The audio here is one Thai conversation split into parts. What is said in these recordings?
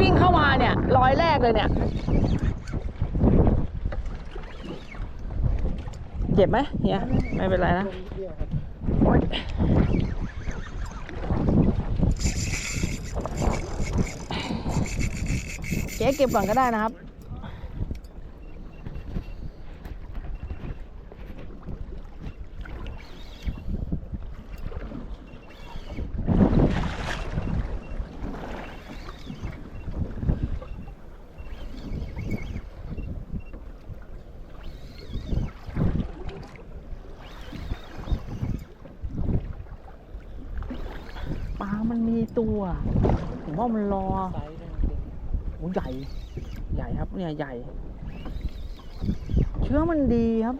วิ่งเข้ามาเนี่ยร้อยแรกเลยเนี่ย เจ็บไหมเฮียไม่เป็นไรนะโอ๊ยเเก็บก่อนก็ได้นะครับ ลามันมีตัว ผมว่ามันรอโอ้ใหญ่ ใหญ่ครับเนี่ยใหญ่ เชื้อมันดีครับ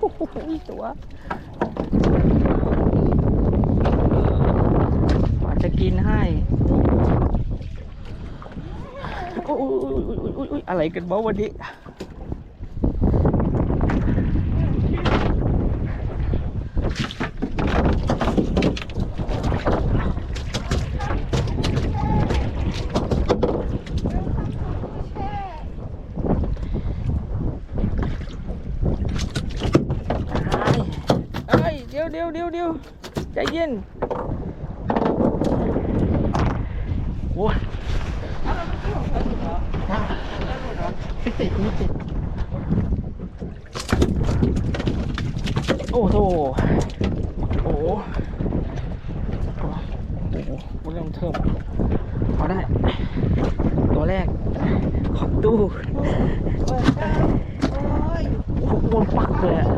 โอ้โห ตัวอาจจะกินให้อุ้ยอุ๊ยอุ๊ยอุ๊ยอะไรกันบ้าวันนี้ เอ้ย เดี๋ยวเดี๋ยวเดี๋ยวเดี๋ยวใจเย็นโอ้ยไม่ติดไม่ติดโอ้โหโอ้โหโอ้โหเริ่มเทิมพอได้ ตัวแรก ขอบตู้โอ้โหบนปักเลยอะ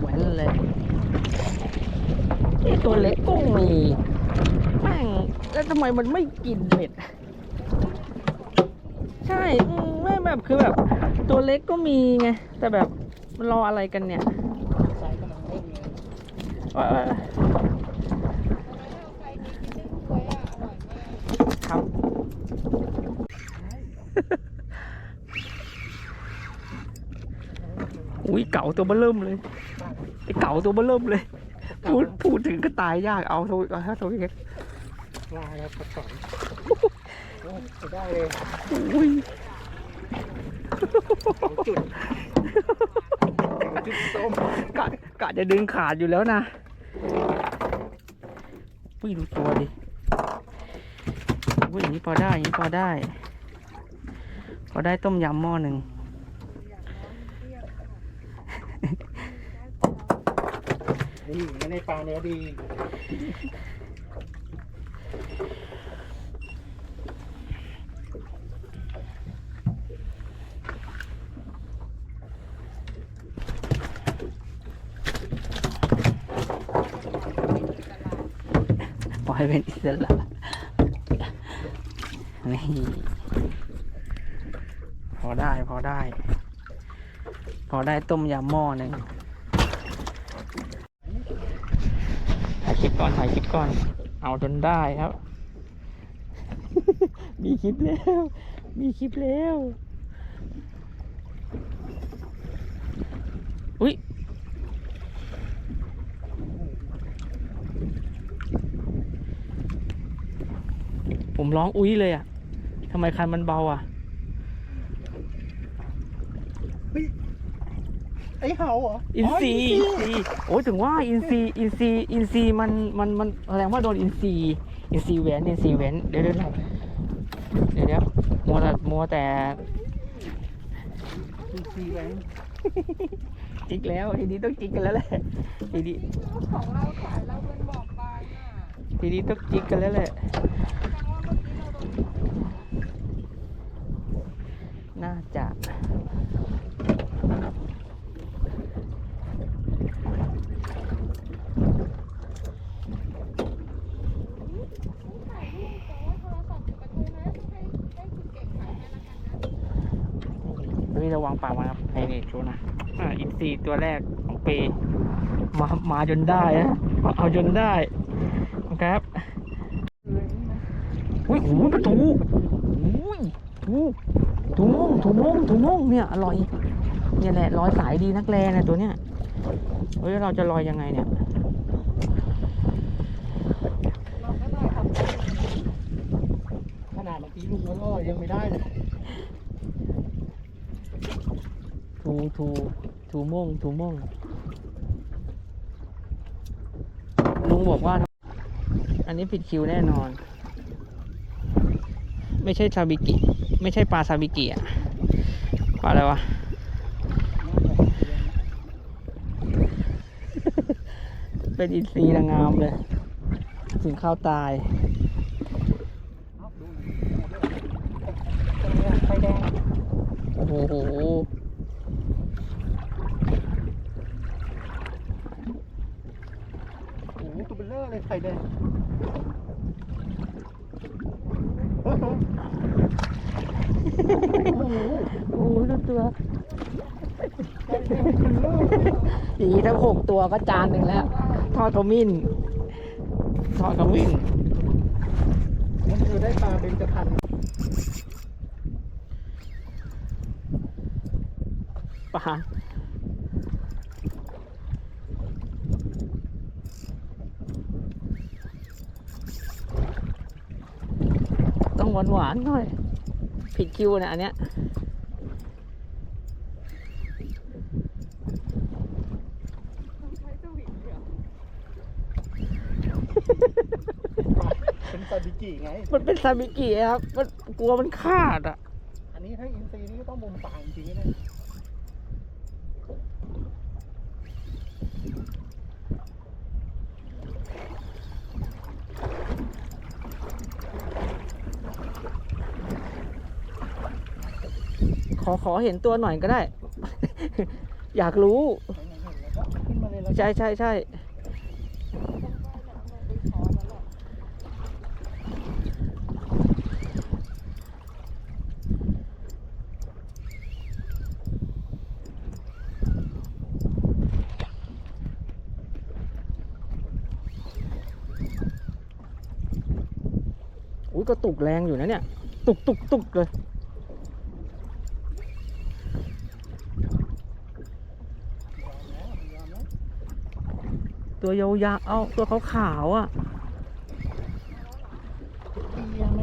แหวนเลยไอ้ ตัวเล็กก็มีแม่งแล้วทำไมมันไม่กินเบ็ดใช่ไม่แบบคือแบบ ตัวเล็กก็มีไงแต่แบบมันรออะไรกันเนี่ยไซส์กำลังเล่นไงเออครับอุ้ยเก่าตัวเบอเริ่มเลยไอเก่าตัวเบอเริ่มเลย พูดพูดถึงก็ตายยากเอาโทรเอาถ้าโทรอีกลาแล้วกระสอนโอ้ยจะได้เลยอุ้ยสองจุดสองจุดส้มกะกะจะดึงขาดอยู่แล้วนะอุ้ยดูตัวดิอุ้ยอย่างนี้พอได้อย่างนี้พอได้ พอได้ต้มยำหม้อหนึ่ง นี่ไม่ในปลาเนื้อดีปล่อยเป็นอิสระนี่พอได้พอได้ พอได้ต้มยำหม้อหนึ่งถ่ายค ลิปก่อนถ่ายคลิปก่อน เอาจนได้ครับ มีคลิปแล้ว มีคลิปแล้วอุ้ยผมร้องอุ้ยเลยอะทำไมคันมันเบาอะ ไอ้ไอ้เห่าเหรออินซีอินซีโอ้ยถึงว่าอินซีอินซีอินซีมันมันมันแสดงว่าโดนอินซีอินซีเว้นอินซีเว้นเดี๋ยวเดี๋ยวเดี๋ยวเดี๋ยวมัวแต่มัวแต่อินซีแหวนจิกแล้วทีนี้ต้องจิกกันแล้วแหละทีนี้ของเราขายเราเป็นบอกบายน่ะทีนี้ต้องจิกกันแล้วแหละแสดงว่าเมื่อกี้เราโดนน่าจะ ถ่ายรูปแต่ว่าโทรศัพท์อยู่กับเธอนะต้องให้ให้คุณเก่งถ่ายให้ละกัน นะเฮ้ยระวังปากมันครับให้นี่ดูนะอ่าอินซีตัวแรกของปีมามาจนได้นะมาเอาจนได้ครับอุ้ยโอ้โหประตูอุ้ยถูถูมงถูมงถูมงเนี่ยอร่อยเนี่ยแหละลอยสายดีนักแลนะตัวเนี้ยเฮ้ยเราจะลอยยังไงเนี่ยเราก็ได้ครับขนาดเมื่อกี้ลุงก็ยังไม่ได้เลย ถูถูถูมงถูม่งลุงบอกว่า อันนี้ผิดคิวแน่นอน ไม่ใช่ซาบิกิ ไม่ใช่ปลาซาบิกิอะปลาอะไรวะเป็นอินทรีนางงามเลย ถึงข้าวตายไฟแดงโอ้โห โอ้โหตัว เลเลอร์เลยโอ้โหดูตัวไฟแดงเบลเลอร์อย่างนี้ทั้งหกตัวก็จานหนึ่งแล้ว ทอดขมิ้น ทอดขมิ้นมันคือได้ปลาเป็นจะพันปลา ต้องหวานหวานๆหน่อย ผิดคิวนะอันเนี้ยต้องใช้สวิงเดียวเป็นซาบิจิไง มันเป็นซาบิกิครับ มันกลัวมันขาดอะ อันนี้ถ้าอินซีนี่ก็ต้องมุมปากจริงๆนะ ขอขอเห็นตัวหน่อยก็ได้ อยากรู้ ใช่ใช่ใช่ต้องได้น้ำลงไปช้อนแล้วแหละอุ้ยก็ตุกแรงอยู่นะเนี่ย ตุกตุกตุกเลย ตัวยาวๆเอาตัวขาวๆอะเอียงไหม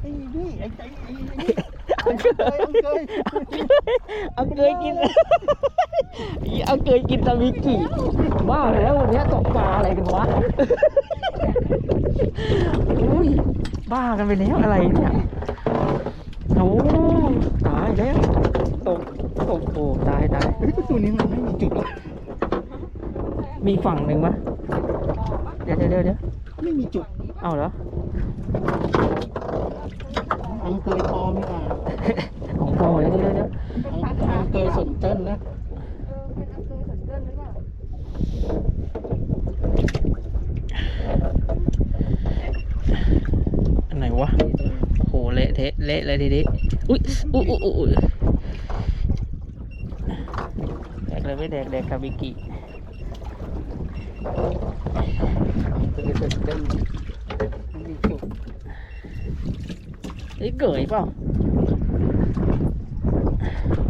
ไอ้นี่ไอ้ใจไอ้นี่เอาเกยเอาเกยเอาเกยกิน เอาเกยกินซาบิกิบ้าแล้ววันนี้ตกปลาอะไรกันวะอุ้ยบ้ากันไปแล้วอะไรเนี่ยโอ้ตายแล้วตกตกโอ้ตายตาย เฮ้ยตัวนี้มันไม่มีจุดอะ มี ฝั่งหนึ่งมะเดี๋ยวเดี๋ยวเดี๋ยวเดี๋ยวไม่มีจุด เอาเหรออังเกยปลอมนี่อะของพ่อเดี๋ยวเดี๋ยวเดี๋ยวอังเกยสนเติ้ลนะเออเป็นอัพเดทสัญญาณหรือเปล่าอันไหนวะโหเละเทะเละเลยทีนี้อุ้ยอุ้ยอุ้ยอุ้ยแดกเลยไม่แดกแดกคาบิกิ อังเกยสนเติ้ลไม่มีจุดเอ้ยเกยเปล่า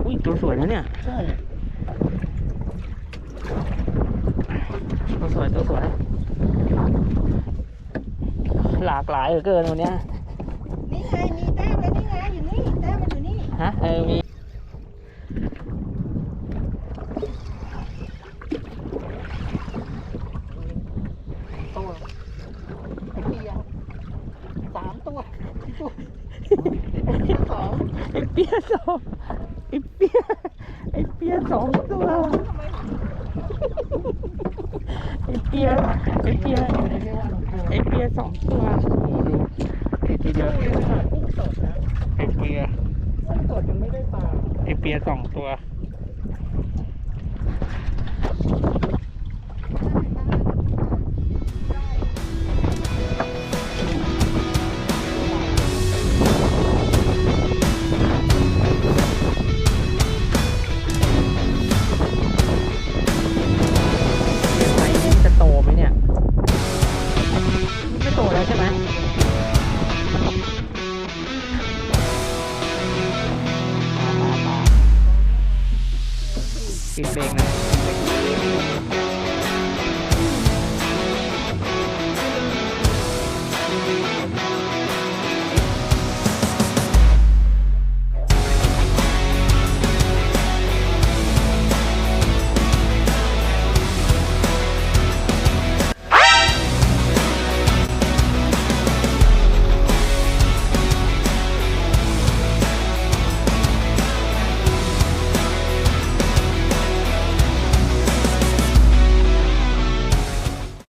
อุ้ยตัวสวยนะเนี่ยใช่ตัวสวยตัวสวยหลากหลายเหลือเกินวันเนี้ยนี่ไงมีแต้มแล้วนี่ไงอยู่นี่แต้มมันอยู่นี่ฮะเออมี สอง ไอเปียสองไอเปียไอเปียสองตัวไอเปียไอเปียไอเปียสองตัวโอ้โหดูติดไปเยอะไอเปียกุ้งสดมันไม่ได้ปลาไอเปียสองตัว